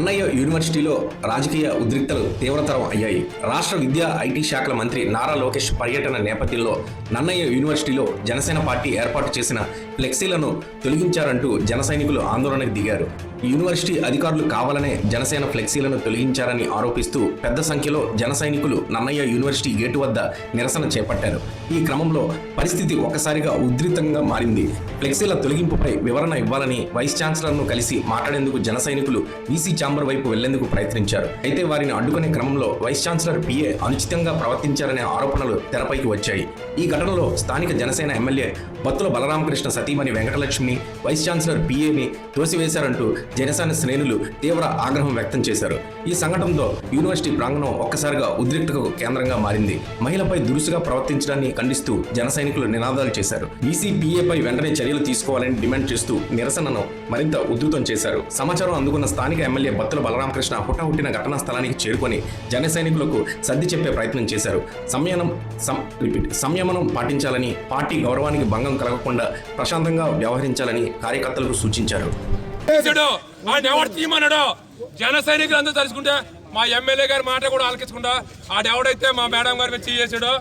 నన్నయ్య యూనివర్సిటీలో రాజకీయ ఉద్రిక్తలు తీవ్రతరం అయ్యాయి. రాష్ట్ర విద్యా ఐటీ శాఖల మంత్రి నారా లోకేష్ పర్యటన నేపథ్యంలో నన్నయ్య యూనివర్సిటీలో జనసేన పార్టీ ఏర్పాటు చేసిన ఫ్లెక్సీలను తొలగించారంటూ జన సైనికులు ఆందోళనకు దిగారు. యూనివర్సిటీ అధికారులు కావాలనే జనసేన ఫ్లెక్సీలను తొలగించారని ఆరోపిస్తూ పెద్ద సంఖ్యలో జన సైనికులు నన్నయ్య యూనివర్సిటీ గేటు వద్ద నిరసన చేపట్టారు. ఈ క్రమంలో పరిస్థితి ఒకసారిగా ఉద్రితంగా మారింది. ఫ్లెక్సీల తొలగింపుపై వివరణ ఇవ్వాలని వైస్ ఛాన్సలర్ను కలిసి మాట్లాడేందుకు జన సైనికులు వీసీ ఛాంబర్ వైపు వెళ్ళేందుకు ప్రయత్నించారు. అయితే వారిని అడ్డుకునే క్రమంలో వైస్ ఛాన్సలర్ పిఏ అనుచితంగా ప్రవర్తించారనే ఆరోపణలు తెరపైకి వచ్చాయి. ఈ ఘటనలో స్థానిక జనసేన ఎమ్మెల్యే బత్తుల బలరామకృష్ణ సతీమణి వెంకటలక్ష్మిని వైస్ ఛాన్సలర్ పిఏని తోసివేశారంటూ జనసేన శ్రేణులు తీవ్ర ఆగ్రహం వ్యక్తం చేశారు. ఈ సంఘటనతో యూనివర్సిటీ ప్రాంగణం ఒక్కసారిగా ఉద్రిక్తకు కేంద్రంగా మారింది. మహిళపై దురుసుగా ప్రవర్తించడాన్ని ఖండిస్తూ జన సైనికులు నినాదాలు చేశారు. బీసీపీఏపై వెంటనే చర్యలు తీసుకోవాలని డిమాండ్ చేస్తూ నిరసనను మరింత ఉధృతం చేశారు. సమాచారం అందుకున్న స్థానిక ఎమ్మెల్యే బత్తుల బలరామకృష్ణ హుటాహుట్టిన ఘటనా స్థలానికి చేరుకొని జన సైనికులకు సర్ది చెప్పే ప్రయత్నం చేశారు. సంయమనం రిపీట్ సంయమనం పాటించాలని పార్టీ గౌరవానికి భంగం కలగకుండా ప్రశాంతంగా వ్యవహరించాలని కార్యకర్తలకు సూచించారు. చేశాడు ఆయన ఎవడు తీయమన్నాడు? జన సైనికులు అందరూ తలుచుకుంటే మా ఎమ్మెల్యే గారి మాట కూడా ఆలకించకుండా ఆడ ఎవడైతే మా మేడం గారి మీద చేసాడో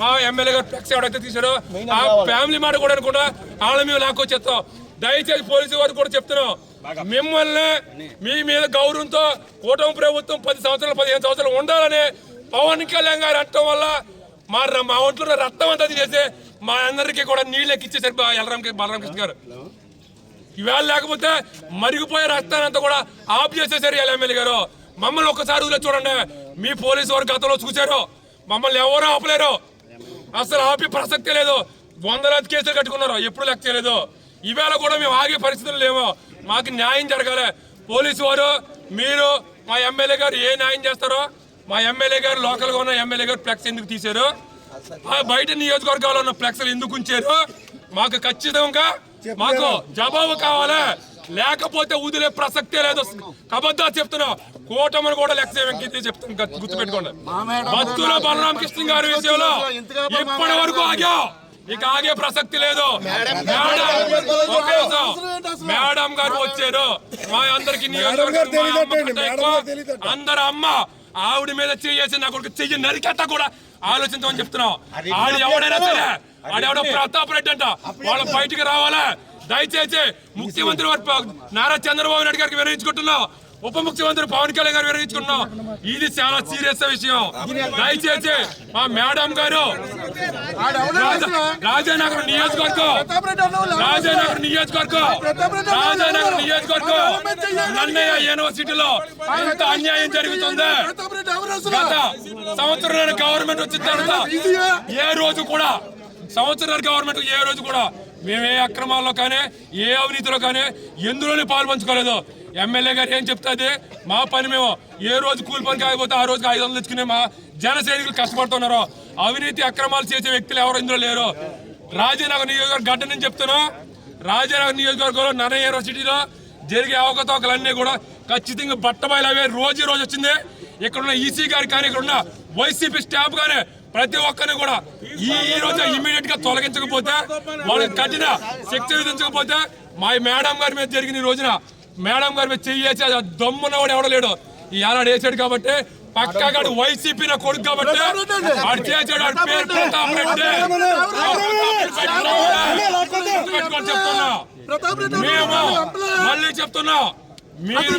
మా ఎమ్మెల్యే గారు ఫ్లెక్స్ ఎవడైతే తీసాడో ఆ ఫ్యామిలీ మాట కూడా అనుకుంటా వాళ్ళ మేము లాక్కొచ్చేస్తాం. దయచేసి పోలీసు వారు కూడా చెప్తున్నాం. మిమ్మల్ని మీ మీద గౌరవంతో కూటమి ప్రభుత్వం పది సంవత్సరాలు పదిహేను సంవత్సరాలు ఉండాలని పవన్ కళ్యాణ్ గారు అనటం వల్ల మా మా ఒంట్లో రక్తం అంతా తీసేసి మా అందరికీ కూడా నీళ్ళు ఎక్కిచ్చేసారు బా- ఎలరామ బలరామకృష్ణ గారు. ఇవాళ లేకపోతే మరిగిపోయే అంతా కూడా ఆఫ్ చేసేసారు ఈ ఎమ్మెల్యే గారు. మమ్మల్ని ఒక్కసారి వదిలే చూడండి. మీ పోలీసు వారు గతంలో చూశారు. మమ్మల్ని ఎవరో ఆపలేరు. అసలు ఆపి ప్రసక్తే లేదు. వందలాది కేసులు కట్టుకున్నారు. ఎప్పుడు లెక్క చేయలేదు. ఇవాళ కూడా మేము ఆగే పరిస్థితులు లేవు మాకు న్యాయం జరగాలి. పోలీసు వారు మీరు మా ఎమ్మెల్యే గారు ఏ న్యాయం చేస్తారో మా ఎమ్మెల్యే గారు లోకల్గా ఉన్న ఎమ్మెల్యే గారు ఫ్లెక్స్ ఎందుకు తీశారు? ఆ బయట నియోజకవర్గాల్లో ఉన్న ఫ్లెక్స్లు ఎందుకు ఉంచారు? మాకు ఖచ్చితంగా మాకు జవాబు కావాలి? లేకపోతే వదిలే ప్రసక్తే లేదు. కబద్దా చెప్తున్నా కూటమిని కూడా లెక్క వెంకీ చెప్తాను గుర్తుపెట్టుకోండి. భక్తుల బలరామకృష్ణ గారి విషయంలో ఇప్పటి వరకు ఆగా. ఇక ఆగే ప్రసక్తి లేదు. మేడం గారు వచ్చారు. మా అందరికి అందరు అమ్మ ఆవిడ మీద చేసి నా కొడుకు చెయ్యి నరికెత్తా కూడా ఆలోచించమని చెప్తున్నాం ఆడు ఎవడైనా సరే ఆడెవడో ప్రతాప్ రెడ్డి అంట. వాళ్ళు బయటికి రావాలా? దయచేసి ముఖ్యమంత్రి నారా చంద్రబాబు నాయుడు గారికి విరమించుకుంటున్నాం ఉప ముఖ్యమంత్రి పవన్ కళ్యాణ్ గారు విరమించుకుంటున్నాం ఇది చాలా సీరియస్ విషయం. దయచేసి మా మేడం గారు రాజా- రాజానగరం నియోజకవర్గం. రాజానగరం నియోజకవర్గం. రాజానగరం నియోజకవర్గం. నన్నయ్య యూనివర్సిటీలో ఇంత అన్యాయం జరుగుతుంది గత సంవత్సరాల గవర్నమెంట్ వచ్చిన తర్వాత ఏ రోజు కూడా సంవత్సరాల గవర్నమెంట్ ఏ రోజు కూడా మేము ఏ అక్రమాల్లో కానీ ఏ అవినీతిలో కానీ ఎందులోనే పాల్పంచుకోలేదు. ఎమ్మెల్యే గారు ఏం చెప్తాది? మా పని మేము ఏ రోజు కూలి పని ఆగిపోతే ఆ రోజుకి ఐదు వందలు తెచ్చుకునే మా జన సైనికులు కష్టపడుతున్నారు అవినీతి అక్రమాలు చేసే వ్యక్తులు ఎవరు ఇందులో లేరు. రాజానగర్ నియోజకవర్గ గడ్డ నుంచి చెప్తున్నా. రాజానగర్ నియోజకవర్గంలో నన్న యూనివర్సిటీలో జరిగే అవకతవకలన్నీ కూడా ఖచ్చితంగా బట్టబయలు అవే రోజు రోజు వచ్చింది. ఇక్కడ ఉన్న ఈసీ గారి కానీ ఇక్కడ ఉన్న వైసీపీ స్టాఫ్ కానీ ప్రతి ఒక్కరిని కూడా ఈ ఈ రోజు ఇమీడియట్గా తొలగించకపోతే వాళ్ళకి కఠిన శిక్ష విధించకపోతే మా మేడం గారి మీద జరిగిన ఈ రోజున మేడం గారి మీద చెయ్యేసి అది దమ్మున్నవాడు ఎవడలేడు ఈ ఏనాడు వేసాడు కాబట్టి పక్కగాడు వైసీపీ నా కొడుకు కాబట్టి వాడు చేసాడు వాడి పేరు ప్రతాప్ రెడ్డి. చెప్తున్నా. మేము మళ్ళీ చెప్తున్నా మీరు